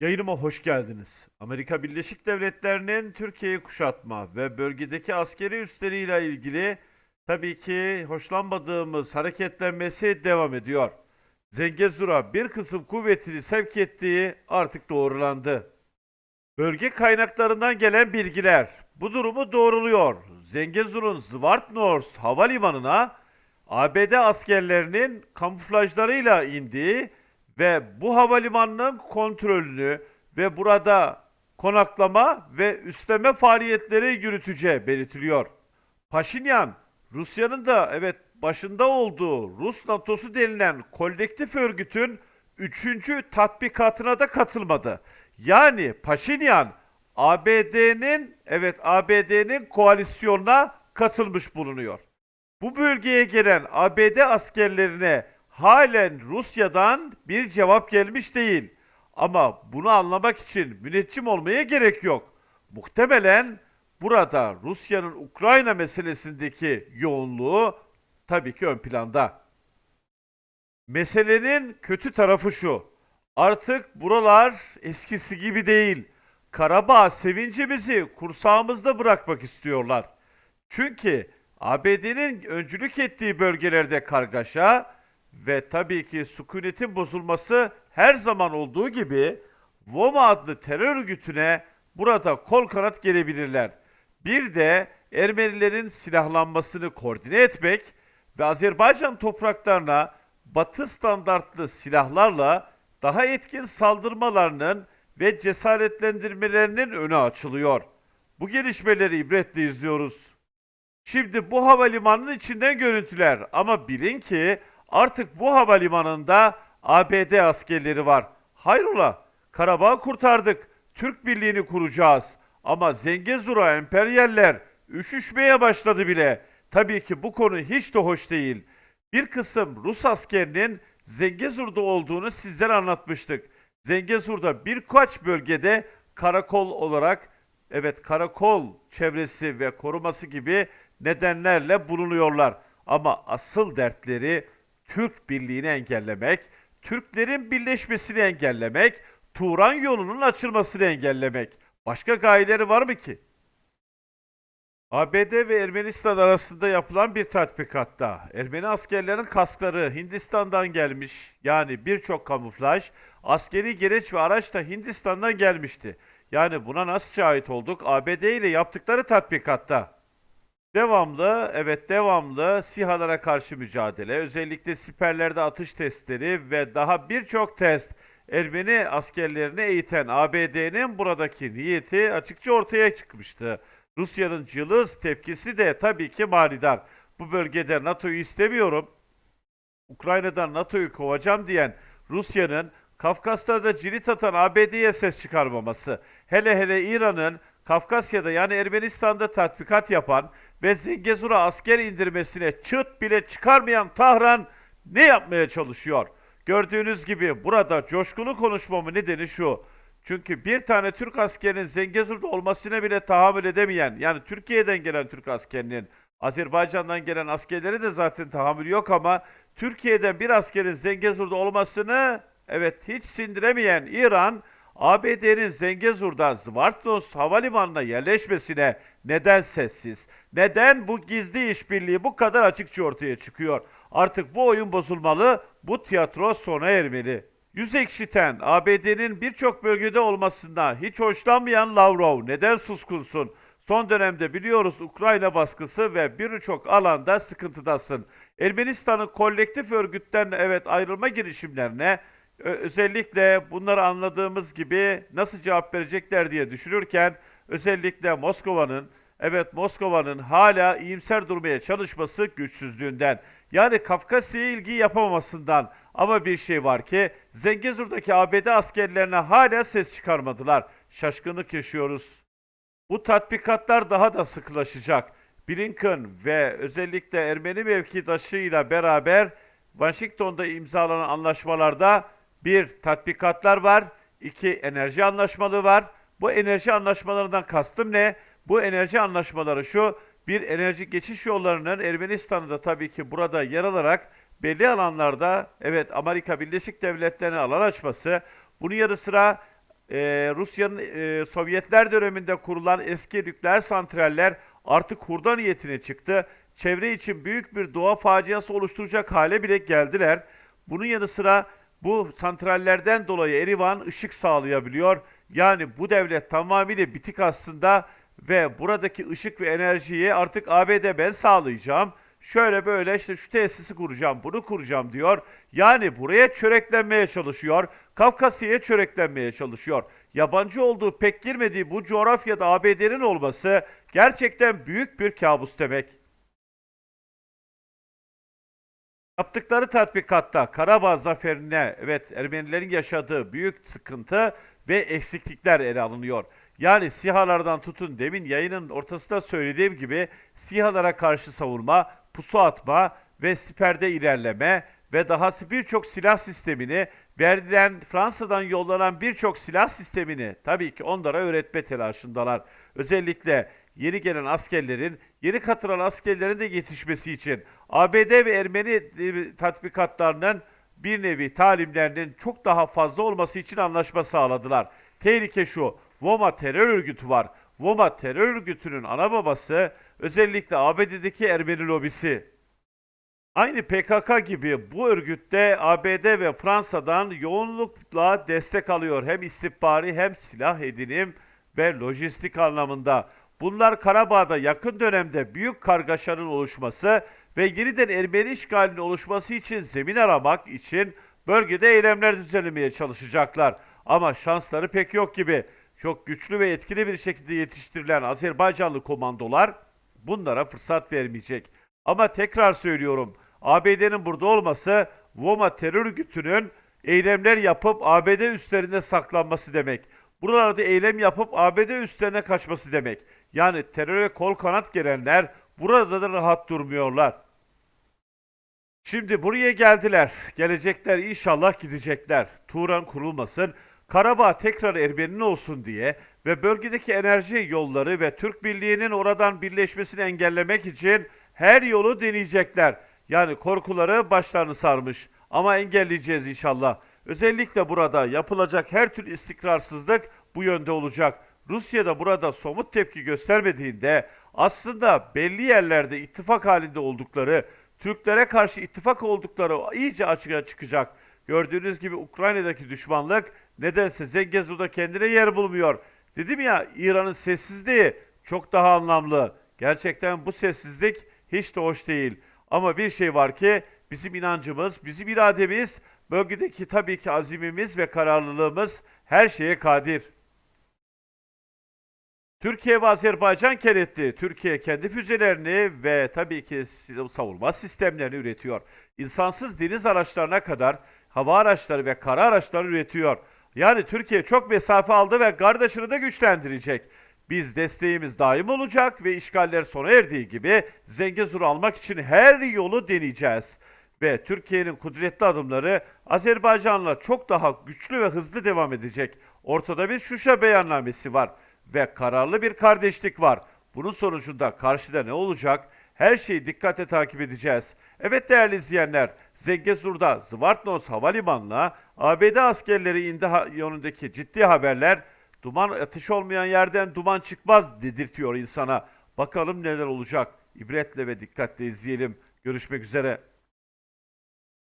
Yayınıma hoş geldiniz. Amerika Birleşik Devletleri'nin Türkiye'yi kuşatma ve bölgedeki askeri üsleriyle ilgili tabii ki hoşlanmadığımız hareketlenmesi devam ediyor. Zengezur'a bir kısım kuvvetini sevk ettiği artık doğrulandı. Bölge kaynaklarından gelen bilgiler bu durumu doğruluyor. Zengezur'un Zvartnors havalimanına ABD askerlerinin kamuflajlarıyla indiği ve bu havalimanının kontrolünü ve burada konaklama ve üstleme faaliyetleri yürüteceği belirtiliyor. Paşinyan, Rusya'nın da evet başında olduğu Rus NATO'su denilen kolektif örgütün 3. tatbikatına da katılmadı. Yani Paşinyan ABD'nin evet ABD'nin koalisyonuna katılmış bulunuyor. Bu bölgeye gelen ABD askerlerine halen Rusya'dan bir cevap gelmiş değil. Ama bunu anlamak için müneccim olmaya gerek yok. Muhtemelen burada Rusya'nın Ukrayna meselesindeki yoğunluğu tabii ki ön planda. Meselenin kötü tarafı şu. Artık buralar eskisi gibi değil. Karabağ sevincimizi kursağımızda bırakmak istiyorlar. Çünkü ABD'nin öncülük ettiği bölgelerde kargaşa ve tabii ki sükunetin bozulması her zaman olduğu gibi VOMA adlı terör örgütüne burada kol kanat gelebilirler. Bir de Ermenilerin silahlanmasını koordine etmek ve Azerbaycan topraklarına batı standartlı silahlarla daha etkin saldırmalarının ve cesaretlendirmelerinin önü açılıyor. Bu gelişmeleri ibretle izliyoruz. Şimdi bu havalimanının içinden görüntüler ama bilin ki artık bu havalimanında ABD askerleri var. Hayrola Karabağ kurtardık. Türk Birliği'ni kuracağız. Ama Zengezur'a emperyaller üşüşmeye başladı bile. Tabii ki bu konu hiç de hoş değil. Bir kısım Rus askerinin Zengezur'da olduğunu sizlere anlatmıştık. Zengezur'da birkaç bölgede karakol olarak evet karakol çevresi ve koruması gibi nedenlerle bulunuyorlar. Ama asıl dertleri Türk birliğini engellemek, Türklerin birleşmesini engellemek, Turan yolunun açılmasını engellemek. Başka gayeleri var mı ki? ABD ve Ermenistan arasında yapılan bir tatbikatta Ermeni askerlerin kaskları Hindistan'dan gelmiş. Yani birçok kamuflaj, askeri gereç ve araç da Hindistan'dan gelmişti. Yani buna nasıl şahit olduk? ABD ile yaptıkları tatbikatta. Devamlı, evet devamlı SİHA'lara karşı mücadele, özellikle siperlerde atış testleri ve daha birçok test Ermeni askerlerini eğiten ABD'nin buradaki niyeti açıkça ortaya çıkmıştı. Rusya'nın cılız tepkisi de tabii ki manidar. Bu bölgede NATO'yu istemiyorum, Ukrayna'dan NATO'yu kovacağım diyen Rusya'nın Kafkas'ta da cirit atan ABD'ye ses çıkarmaması, hele hele İran'ın Kafkasya'da yani Ermenistan'da tatbikat yapan ve Zengezur'a asker indirmesine çıt bile çıkarmayan Tahran ne yapmaya çalışıyor? Gördüğünüz gibi burada coşkulu konuşmamın nedeni şu. Çünkü bir tane Türk askerinin Zengezur'da olmasına bile tahammül edemeyen, yani Türkiye'den gelen Türk askerinin, Azerbaycan'dan gelen askerleri de zaten tahammül yok ama Türkiye'den bir askerin Zengezur'da olmasını evet hiç sindiremeyen İran, ABD'nin Zengezur'dan Zvartnos havalimanına yerleşmesine neden sessiz? Neden bu gizli işbirliği bu kadar açıkça ortaya çıkıyor? Artık bu oyun bozulmalı, bu tiyatro sona ermeli. Yüz ekşiten ABD'nin birçok bölgede olmasından hiç hoşlanmayan Lavrov neden suskunsun? Son dönemde biliyoruz Ukrayna baskısı ve birçok alanda sıkıntıdasın. Ermenistan'ın kolektif örgütten evet ayrılma girişimlerine özellikle bunları anladığımız gibi nasıl cevap verecekler diye düşünürken özellikle Moskova'nın evet Moskova'nın hala iyimser durmaya çalışması güçsüzlüğünden yani Kafkasya'ya ilgi yapamamasından ama bir şey var ki Zengezur'daki ABD askerlerine hala ses çıkarmadılar. Şaşkınlık yaşıyoruz. Bu tatbikatlar daha da sıkılaşacak. Blinken ve özellikle Ermeni mevkidaşıyla beraber Washington'da imzalanan anlaşmalarda bir tatbikatlar var, iki enerji anlaşmaları var. Bu enerji anlaşmalarından kastım ne? Bu enerji anlaşmaları şu, bir enerji geçiş yollarının Ermenistan'da da tabii ki burada yer alarak belli alanlarda evet Amerika Birleşik Devletleri'ne alan açması, bunun yanı sıra e, Rusya'nın e, Sovyetler döneminde kurulan eski nükleer santraller artık hurda niyetine çıktı. Çevre için büyük bir doğa faciası oluşturacak hale bile geldiler. Bunun yanı sıra bu santrallerden dolayı Erivan ışık sağlayabiliyor. Yani bu devlet tamamıyla bitik aslında ve buradaki ışık ve enerjiyi artık ABD ben sağlayacağım. Şöyle böyle işte şu tesisi kuracağım, bunu kuracağım diyor. Yani buraya çöreklenmeye çalışıyor. Kafkasya'ya çöreklenmeye çalışıyor. Yabancı olduğu pek girmediği bu coğrafyada ABD'nin olması gerçekten büyük bir kabus demek. Yaptıkları tatbikatta Karabağ zaferine evet Ermenilerin yaşadığı büyük sıkıntı ve eksiklikler ele alınıyor. Yani SİHA'lardan tutun demin yayının ortasında söylediğim gibi SİHA'lara karşı savunma, pusu atma ve siperde ilerleme ve dahası birçok silah sistemini verilen Fransa'dan yollanan birçok silah sistemini tabii ki onlara öğretme telaşındalar. Özellikle yeni gelen askerlerin, yeni katılan askerlerin de yetişmesi için ABD ve Ermeni e, tatbikatlarının bir nevi talimlerinin çok daha fazla olması için anlaşma sağladılar. Tehlike şu, Voma terör örgütü var. Voma terör örgütünün ana babası özellikle ABD'deki Ermeni lobisi. Aynı PKK gibi bu örgütte ABD ve Fransa'dan yoğunlukla destek alıyor. Hem istihbari hem silah edinim ve lojistik anlamında. Bunlar Karabağ'da yakın dönemde büyük kargaşanın oluşması ve yeniden Ermeni işgalinin oluşması için zemin aramak için bölgede eylemler düzenlemeye çalışacaklar. Ama şansları pek yok gibi. Çok güçlü ve etkili bir şekilde yetiştirilen Azerbaycanlı komandolar bunlara fırsat vermeyecek. Ama tekrar söylüyorum, ABD'nin burada olması Voma terör örgütünün eylemler yapıp ABD üstlerinde saklanması demek. Buralarda eylem yapıp ABD üstlerine kaçması demek. Yani teröre kol kanat gelenler burada da rahat durmuyorlar. Şimdi buraya geldiler. Gelecekler inşallah gidecekler. Turan kurulmasın. Karabağ tekrar Ermeni olsun diye ve bölgedeki enerji yolları ve Türk Birliği'nin oradan birleşmesini engellemek için her yolu deneyecekler. Yani korkuları başlarını sarmış. Ama engelleyeceğiz inşallah. Özellikle burada yapılacak her tür istikrarsızlık bu yönde olacak. Rusya da burada somut tepki göstermediğinde aslında belli yerlerde ittifak halinde oldukları, Türklere karşı ittifak oldukları iyice açığa çıkacak. Gördüğünüz gibi Ukrayna'daki düşmanlık nedense Zengezur'da kendine yer bulmuyor. Dedim ya İran'ın sessizliği çok daha anlamlı. Gerçekten bu sessizlik hiç de hoş değil. Ama bir şey var ki bizim inancımız, bizim irademiz, bölgedeki tabii ki azimimiz ve kararlılığımız her şeye kadir. Türkiye ve Azerbaycan kenetti. Türkiye kendi füzelerini ve tabii ki savunma sistemlerini üretiyor. İnsansız deniz araçlarına kadar hava araçları ve kara araçları üretiyor. Yani Türkiye çok mesafe aldı ve kardeşini de güçlendirecek. Biz desteğimiz daim olacak ve işgaller sona erdiği gibi Zengezur'u almak için her yolu deneyeceğiz. Ve Türkiye'nin kudretli adımları Azerbaycan'la çok daha güçlü ve hızlı devam edecek. Ortada bir Şuşa beyannamesi var ve kararlı bir kardeşlik var. Bunun sonucunda karşıda ne olacak? Her şeyi dikkatle takip edeceğiz. Evet değerli izleyenler, Zengezur'da Zvartnos Havalimanı'na ABD askerleri indi yönündeki ciddi haberler duman ateş olmayan yerden duman çıkmaz dedirtiyor insana. Bakalım neler olacak. İbretle ve dikkatle izleyelim. Görüşmek üzere.